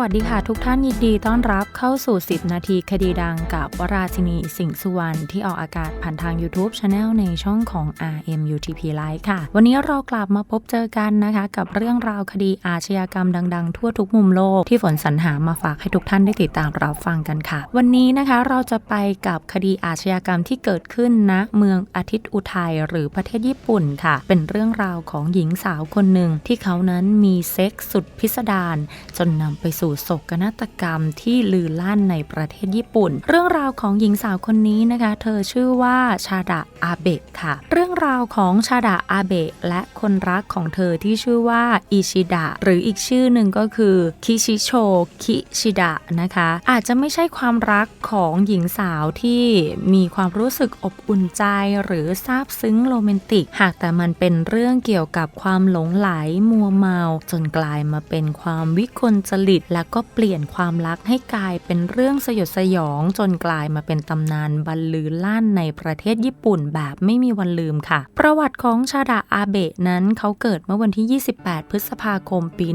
วัสดีค่ะทุกท่านยินดีต้อนรับเข้าสู่ 10 นาทีคดีดังกับวราชินีสิงห์สุวรรณที่ออกอากาศผ่านทาง YouTube Channel ในช่องของ RMUTP Live ค่ะ วันนี้เรากลับมาพบเจอกันนะคะ กับเรื่องราวคดีอาชญากรรมดัง ๆ ทั่วทุกมุมโลกที่ฝนสรรหามาฝากให้ทุกท่านได้ติดตามรับฟังกันค่ะ วันนี้นะคะเราจะไปกับคดีอาชญากรรมที่เกิดขึ้นณเมืองอาทิตย์อุทัยหรือประเทศญี่ปุ่นค่ะ เป็นเรื่องราวของหญิงสาวคนหนึ่งที่เขานั้นมีเซ็กส์สุดพิสดารจนนำไปสู่โศกนาฏกรรมที่ลือลั่นในประเทศญี่ปุ่น เรื่องราวของหญิงสาวคนนี้นะคะ เธอชื่อว่าชาดะอาเบะค่ะ เรื่องราวของชาดะอาเบะและคนรักของเธอที่ชื่อว่าอิชิดะหรืออีกชื่อหนึ่งก็คือคิชิโชคิชิดะนะคะ อาจจะไม่ใช่ความรักของหญิงสาวที่มีความรู้สึกอบอุ่นใจหรือซาบซึ้งโรแมนติก หากแต่มันเป็นเรื่องเกี่ยวกับความหลงไหลมัวเมา จนกลายมาเป็นความวิกลจริตและก็เปลี่ยนความรักให้กลายเป็นเรื่องสยดสยองจนกลายมาเป็นตำนานบรรลือลั่นในประเทศญี่ปุ่นแบบไม่มีวันลืมค่ะ ประวัติของชาดะอาเบะนั้นเขาเกิดเมื่อวันที่ 28 พฤษภาคมปี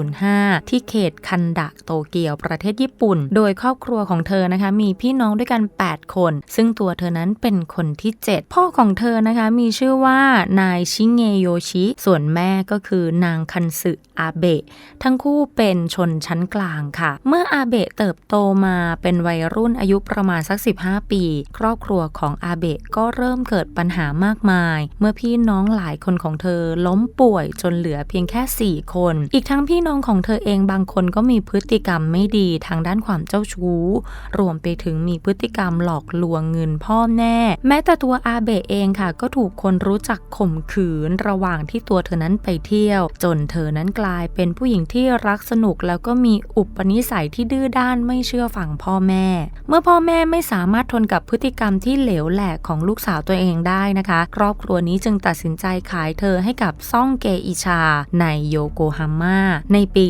1905 ที่เขตคันดะโตเกียวประเทศญี่ปุ่น โดยครอบครัวของเธอนะคะมีพี่น้องด้วยกัน 8 คน ซึ่งตัวเธอนั้นเป็นคนที่ 7 พ่อของเธอนะคะมีชื่อว่านายชิเงโยชิ ส่วนแม่ก็คือนางคันสึอาเบะทั้งคู่เป็นชนชั้นกลางค่ะ เมื่ออาเบะเติบโตมาเป็นวัยรุ่นอายุประมาณสัก 15 ปี ครอบครัวของอาเบะก็เริ่มเกิดปัญหามากมาย เมื่อพี่น้องหลายคนของเธอล้มป่วยจนเหลือเพียงแค่ 4 คน อีกทั้งพี่น้องของเธอเองบางคนก็มีพฤติกรรมไม่ดีทางด้านความเจ้าชู้ รวมไปถึงมีพฤติกรรมหลอกลวงเงินพ่อแม่ แม้แต่ตัวอาเบะเองค่ะ ก็ถูกคนรู้จักข่มขืนระหว่างที่ตัวเธอนั้นไปเที่ยว จนเธอนั้นกลายเป็นผู้หญิงที่รักสนุกแล้วก็มีอุปนิสัยที่ดื้อด้านไม่เชื่อฟังพ่อแม่ เมื่อพ่อแม่ไม่สามารถทนกับพฤติกรรมที่เหลวแหลกของลูกสาวตัวเองได้นะคะ ครอบครัวนี้จึงตัดสินใจขายเธอให้กับซ่องเกอิชา ในโยโกฮาม่าในปี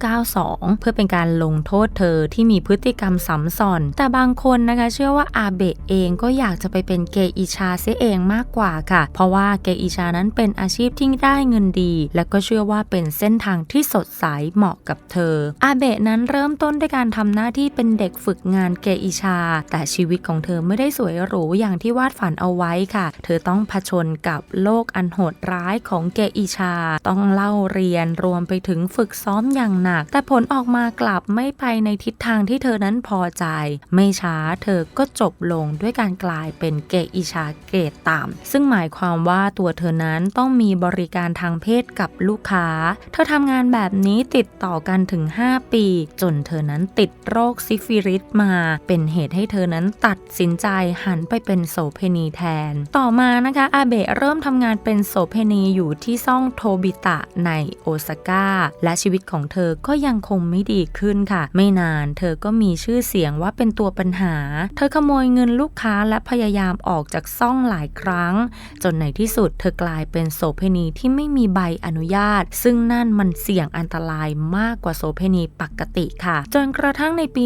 1992 เพื่อเป็นการลงโทษเธอที่มีพฤติกรรมซ้ำซ้อน แต่บางคนนะคะเชื่อว่าอาเบะเองก็อยากจะไปเป็นเกอิชาเสียเองมากกว่าค่ะ เพราะว่าเกอิชานั้นเป็นอาชีพที่ได้เงินดี และก็เชื่อว่าเป็นเส้นทางที่สดใสเหมาะกับเธอ อาเบะนั้นเริ่มต้นด้วยการทำหน้าที่เป็นเด็กฝึกงานเกอิชา แต่ชีวิตของเธอไม่ได้สวยหรูอย่างที่วาดฝันเอาไว้ค่ะ เธอต้องผชนกับโลกอันโหดร้ายของเกอิชา ต้องเล่าเรียนรวมไปถึงฝึกซ้อมอย่างหนัก แต่ผลออกมากลับไม่ไปในทิศทางที่เธอนั้นพอใจ ไม่ช้าเธอก็จบลงด้วยการกลายเป็นเกอิชาเกรดต่ำซึ่งหมายความว่าตัวเธอนั้นต้องมีบริการทางเพศกับลูกค้า เธอทำงานแบบนี้ติดต่อกันถึง 5 ปี จนเธอนั้นติดโรคซิฟิลิสมา เป็นเหตุให้เธอนั้นตัดสินใจหันไปเป็นโสเพณีแทน ต่อมานะคะอาเบะเริ่มทำงานเป็นโสเพณีอยู่ที่ซ่องโทบิตะในโอซาก้าและชีวิตของเธอก็ยังคงไม่ดีขึ้นค่ะ ไม่นานเธอก็มีชื่อเสียงว่าเป็นตัวปัญหา เธอขโมยเงินลูกค้าและพยายามออกจากซ่องหลายครั้ง จนในที่สุดเธอกลายเป็นโสเพณีที่ไม่มีใบอนุญาต ซึ่งนั่นมันเสี่ยงอันตรายมากกว่าโสเพณีปกติค่ะ จนกระทั่งในปี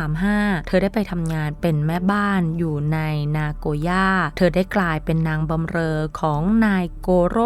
1935 เธอได้ไปทำงานเป็นแม่บ้านอยู่ในนาโกย่า เธอได้กลายเป็นนางบำเรอของนายโกโร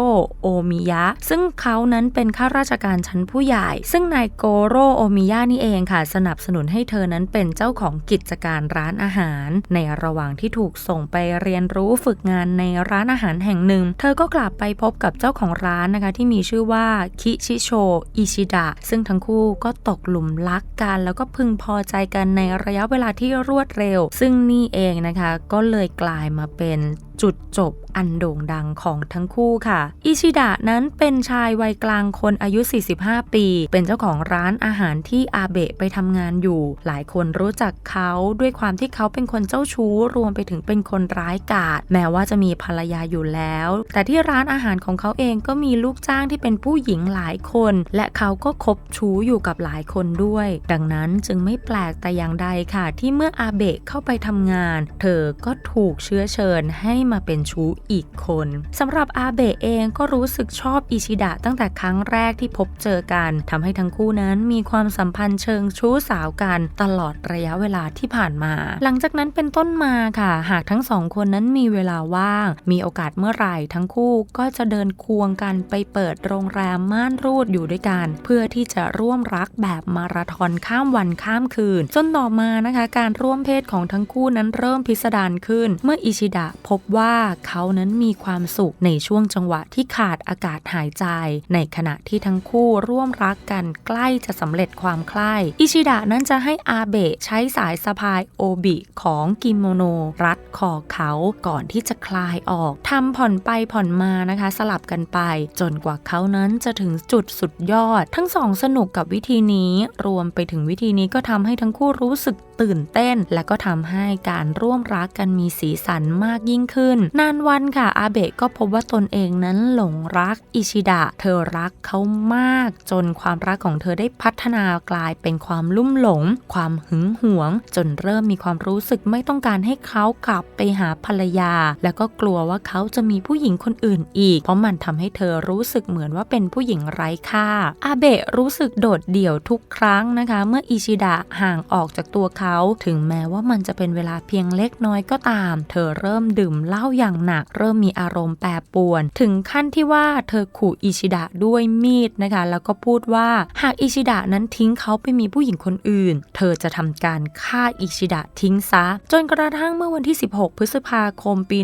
โอมิยะ ซึ่งเขานั้นเป็นข้าราชการชั้นผู้ใหญ่ ซึ่งนายโกโรโอมิยะนี่เองค่ะ สนับสนุนให้เธอนั้นเป็นเจ้าของกิจการร้านอาหาร ในระหว่างที่ถูกส่งไปเรียนรู้ฝึกงานในร้านอาหารแห่งหนึ่ง เธอก็กลับไปพบกับเจ้าของร้านนะคะที่มีชื่อว่าคิชิโชอิชิดะซึ่งทั้งคู่ก็ตกหลุมรักกัน แล้วก็พึงพอใจกันในระยะเวลาที่รวดเร็ว ซึ่งนี่เองนะคะ ก็เลยกลายมาเป็นจุดจบอันโด่งดังของทั้งคู่ค่ะ อิชิดะนั้นเป็นชายวัยกลางคนอายุ 45 ปี เป็นเจ้าของร้านอาหารที่อาเบะไปทำงานอยู่ หลายคนรู้จักเขาด้วยความที่เขาเป็นคนเจ้าชู้ รวมไปถึงเป็นคนร้ายกาจแม้ว่าจะมีภรรยาอยู่แล้ว แต่ที่ร้านอาหารของเขาเองก็มีลูกจ้างที่เป็นผู้หญิงหลายคน และเขาก็คบชู้อยู่กับหลายคนด้วย ดังนั้นจึงไม่แปลกแต่อย่างใดค่ะ ที่เมื่ออาเบะเข้าไปทำงาน เธอก็ถูกเชื้อเชิญให้มาเป็นชู้อีกคนสำหรับอาเบะเองก็รู้สึกชอบอิชิดะตั้งแต่ครั้งแรกที่พบเจอกันทำให้ทั้งคู่นั้นมีความสัมพันธ์เชิงชู้สาวกันตลอดระยะเวลาที่ผ่านมา หลังจากนั้นเป็นต้นมาค่ะ หากทั้งสองคนนั้นมีเวลาว่าง มีโอกาสเมื่อไหร่ทั้งคู่ก็จะเดินควงกันไปเปิดโรงแรมม่านรูดอยู่ด้วยกัน เพื่อที่จะร่วมรักแบบมาราธอนข้ามวันข้ามคืนจนต่อมานะคะ การร่วมเพศของทั้งคู่นั้นเริ่มพิสดารขึ้น เมื่ออิชิดะพบว่าเขานั้นมีความสุขในช่วงจังหวะที่ขาดอากาศหายใจ ในขณะที่ทั้งคู่ร่วมรักกันใกล้จะสำเร็จความใคร่อิชิดะนั้นจะให้อาเบะใช้สายสะพายโอบิของกิโมโน รัดคอเขาก่อนที่จะคลายออกทำผ่อนไปผ่อนมานะคะ สลับกันไป จนกว่าเขานั้นจะถึงจุดสุดยอด ทั้งสองสนุกกับวิธีนี้ รวมไปถึงวิธีนี้ก็ทำให้ทั้งคู่รู้สึกตื่นเต้น และก็ทำให้การร่วมรักกันมีสีสันมากยิ่งขึ้นขึ้น นานวันค่ะอาเบะก็พบว่าตนเองนั้นหลงรักอิชิดะ เธอรักเขามากจนความรักของเธอได้พัฒนากลายเป็นความลุ่มหลง ความหึงหวง จนเริ่มมีความรู้สึกไม่ต้องการให้เขากลับไปหาภรรยา แล้วก็กลัวว่าเขาจะมีผู้หญิงคนอื่นอีก เพราะมันทำให้เธอรู้สึกเหมือนว่าเป็นผู้หญิงไร้ค่า อาเบะรู้สึกโดดเดี่ยวทุกครั้งนะคะ เมื่ออิชิดะห่างออกจากตัวเขา ถึงแม้ว่ามันจะเป็นเวลาเพียงเล็กน้อยก็ตาม เธอเริ่มดื่มเหล้าเล่าอย่างหนัก เริ่มมีอารมณ์แปรปรวน ถึงขั้นที่ว่าเธอขู่อิชิดะด้วยมีดนะคะ แล้วก็พูดว่าหากอิชิดะนั้นทิ้งเขาไปมีผู้หญิงคนอื่น เธอจะทำการฆ่าอิชิดะทิ้งซะ จนกระทั่งเมื่อวันที่ 16 พฤษภาคมปี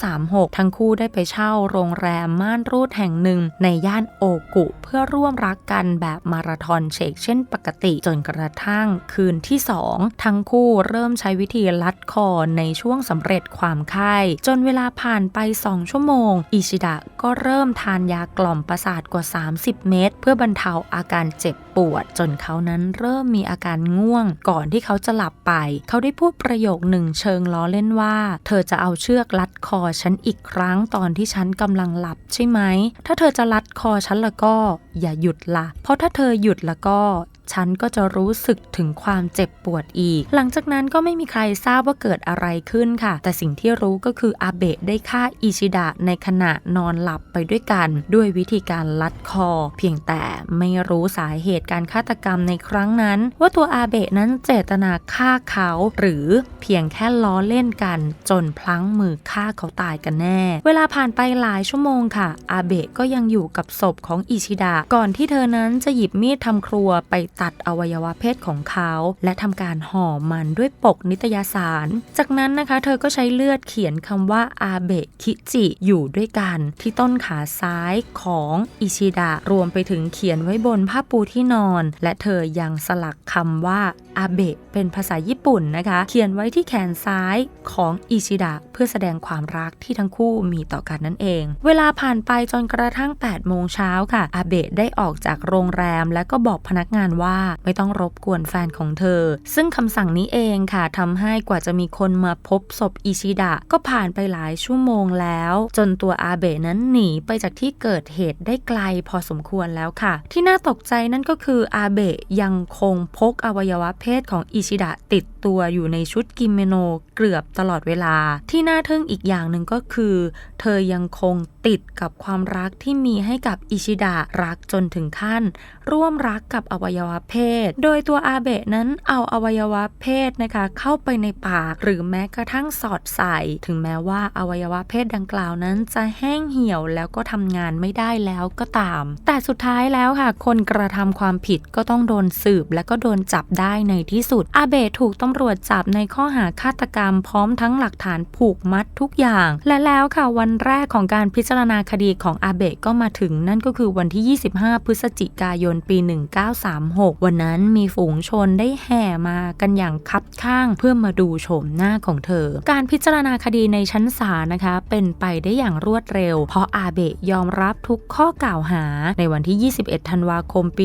1936 ทั้งคู่ได้ไปเช่าโรงแรมม่านรูดแห่งหนึ่ง ในย่านโอกุ เพื่อร่วมรักกันแบบมาราธอนเชกเช่นปกติ จนกระทั่งคืนที่ 2 ทั้งคู่เริ่มใช้วิธีลัดคอในช่วงสำเร็จความไข้จนเวลาผ่านไป 2 ชั่วโมง อิชิดะก็เริ่มทานยากล่อมประสาทกว่า 30 เม็ดเพื่อบรรเทาอาการเจ็บปวด จนเขานั้นเริ่มมีอาการง่วง ก่อนที่เขาจะหลับไป เขาได้พูดประโยคหนึ่งเชิงล้อเล่นว่า เธอจะเอาเชือกลัดคอฉันอีกครั้งตอนที่ฉันกำลังหลับใช่ไหม ถ้าเธอจะลัดคอฉันแล้วก็ อย่าหยุดละ เพราะถ้าเธอหยุดแล้วก็ ฉันก็จะรู้สึกถึงความเจ็บปวดอีก หลังจากนั้นก็ไม่มีใครทราบว่าเกิดอะไรขึ้นค่ะ แต่สิ่งที่รู้ก็คืออาเบะได้ฆ่าอิชิดะในขณะนอนหลับไปด้วยกัน ด้วยวิธีการลัดคอ เพียงแต่ไม่รู้สาเหตุการฆาตกรรมในครั้งนั้น ว่าตัวอาเบะนั้นเจตนาฆ่าเขา หรือเพียงแค่ล้อเล่นกัน จนพลั้งมือฆ่าเขาตายกันแน่ เวลาผ่านไปหลายชั่วโมงค่ะ อาเบะก็ยังอยู่กับศพของอิชิดะก่อนที่เธอนั้นจะหยิบมีดทำครัวไปตัดอวัยวะเพศของเขา และทำการห่อมันด้วยปกนิตยสาร จากนั้นนะคะ เธอก็ใช้เลือดเขียนคำว่าอาเบะคิจิอยู่ด้วยกันที่ต้นขาซ้ายของอิชิดะรวมไปถึงเขียนไว้บนผ้าปูที่นอน และเธอยังสลักคำว่า อาเบะเป็นภาษาญี่ปุ่นนะคะ เขียนไว้ที่แขนซ้ายของอิชิดะเพื่อแสดงความรักที่ทั้งคู่มีต่อกันนั่นเอง เวลาผ่านไปจนกระทั่ง 8 โมงเช้าค่ะ อาเบะได้ออกจากโรงแรม และก็บอกพนักงานว่าไม่ต้องรบกวนแฟนของเธอ ซึ่งคำสั่งนี้เองค่ะทำให้กว่าจะมีคนมาพบศพอิชิดะก็ผ่านไปหลายชั่วโมงแล้ว จนตัวอาเบะนั้นหนีไปจากที่เกิดเหตุได้ไกลพอสมควรแล้วค่ะ ที่น่าตกใจนั่นก็คืออาเบะยังคงพกอวัยวะเพศของอิชิดะติดตัวอยู่ในชุดกิโมโนเกือบตลอดเวลา ที่น่าทึ่งอีกอย่างหนึ่งก็คือ เธอยังคงติดกับความรักที่มีให้กับอิชิดะรักจนถึงขั้น ร่วมรักกับอวัยวะเพศ โดยตัวอาเบะนั้นเอาอวัยวะเพศนะคะเข้าไปในปาก หรือแม้กระทั่งสอดใส่ ถึงแม้ว่าอวัยวะเพศดังกล่าวนั้นจะแห้งเหี่ยวแล้วก็ทำงานไม่ได้แล้วก็ตาม แต่สุดท้ายแล้วค่ะ คนกระทำความผิดก็ต้องโดนสืบและก็โดนจับได้ในที่สุด อาเบะถูกตำรวจจับในข้อหาฆาตกรรมพร้อมทั้งหลักฐานผูกมัดทุกอย่าง และแล้วค่ะวันแรกของการพิจารณาคดีของอาเบะก็มาถึงนั่นก็คือวันที่ 25 พฤศจิกายนปี 1936 วันนั้นมีฝูงชนได้แห่มากันอย่างคับข้างเพื่อมาดูโฉมหน้าของเธอ การพิจารณาคดีในชั้นศาลนะคะ เป็นไปได้อย่างรวดเร็ว เพราะอาเบะยอมรับทุกข้อกล่าวหาในวันที่ 21 ธันวาคมปี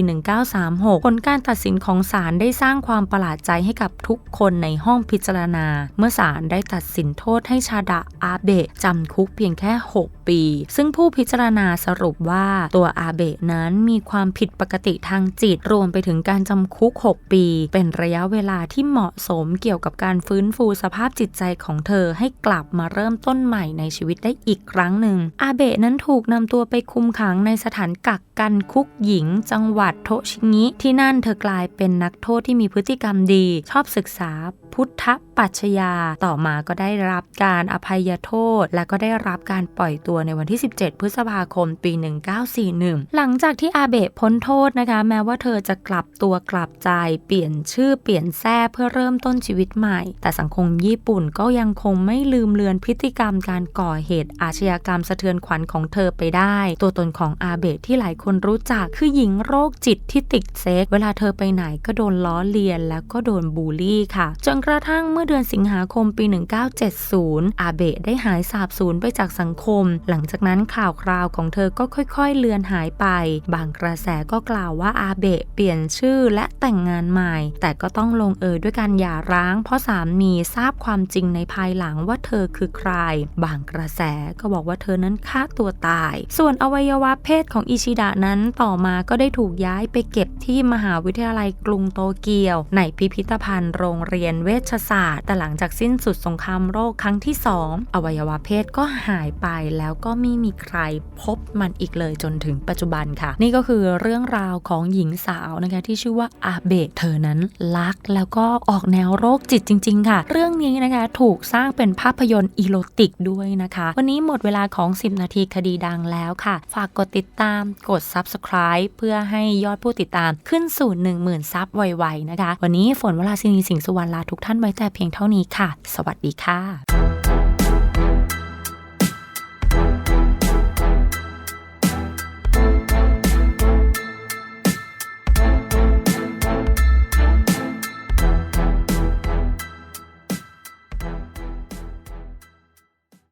1936 ผลการตัดสินของศาลได้สร้างความความประหลาดใจให้กับทุกคนในห้องพิจารณา เมื่อศาลได้ตัดสินโทษให้ชาดะอาเบะจำคุกเพียงแค่ 6ปี ซึ่งผู้พิจารณาสรุปว่าตัวอาเบะนั้นมีความผิดปกติทางจิต รวมไปถึงการจำคุก 6 ปี เป็นระยะเวลาที่เหมาะสมเกี่ยวกับการฟื้นฟูสภาพจิตใจของเธอให้กลับมาเริ่มต้นใหม่ในชีวิตได้อีกครั้งหนึ่ง อาเบะนั้นถูกนำตัวไปคุมขังในสถานกักกันคุกหญิง จังหวัดโทชิงิ ที่นั่นเธอกลายเป็นนักโทษที่มีพฤติกรรมดี ชอบศึกษาพุทธปัชญาต่อมาก็ได้รับการอภัยโทษ และก็ได้รับการปล่อยตัวในวันที่ 17 พฤษภาคม ปี 1941 หลังจากที่อาเบะพ้นโทษนะคะ แม้ว่าเธอจะกลับตัวกลับใจ เปลี่ยนชื่อเปลี่ยนแท้เพื่อเริ่มต้นชีวิตใหม่ แต่สังคมญี่ปุ่นก็ยังคงไม่ลืมเลือนพฤติกรรมการก่อเหตุอาชญากรรมสะเทือนขวัญของเธอไปได้ ตัวตนของอาเบะที่หลายคนรู้จักคือหญิงโรคจิตที่ติดเซ็ก เวลาเธอไปไหนก็โดนล้อเลียนแล้วก็โดนบูลลี่ค่ะ จนกระทั่งเมื่อเดือนสิงหาคมปี 1970 อาเบะได้หายสาบสูญไปจากสังคมหลังจากนั้นข่าวคราวของเธอก็ค่อยๆ เลือนหายไป บางกระแสก็กล่าวว่าอาเบะเปลี่ยนชื่อและแต่งงานใหม่ แต่ก็ต้องลงเอยด้วยการหย่าร้าง เพราะสามีทราบความจริงในภายหลังว่าเธอคือใคร บางกระแสก็บอกว่าเธอนั้นฆ่าตัวตาย ส่วนอวัยวะเพศของอิชิดะนั้นต่อมาก็ได้ถูกย้ายไปเก็บที่มหาวิทยาลัยกรุงโตเกียว ในพิพิธภัณฑ์โรงเรียนเวชศาสตร์ แต่หลังจากสิ้นสุดสงครามโรคครั้งที่ 2 อวัยวะเพศก็หายไปแล้วก็ไม่มีใครพบมันอีกเลยจนถึงปัจจุบันค่ะ นี่ก็คือเรื่องราวของหญิงสาวนะคะที่ชื่อว่าอาเบะเธอนั้นรักแล้วก็ออกแนวโรคจิตจริง ๆ ค่ะ เรื่องนี้นะคะถูกสร้างเป็นภาพยนตร์อีโรติกด้วยนะคะ วันนี้หมดเวลาของ 10 นาทีคดีดังแล้วค่ะ ฝากกดติดตามกด subscribe เพื่อให้ยอดผู้ติดตามขึ้นสู่ 10,000 ซับไวๆนะคะ วันนี้ฝนวราศินีสิงห์สุวรรณลาทุกท่านไว้แต่เพียงเท่านี้ค่ะ สวัสดีค่ะ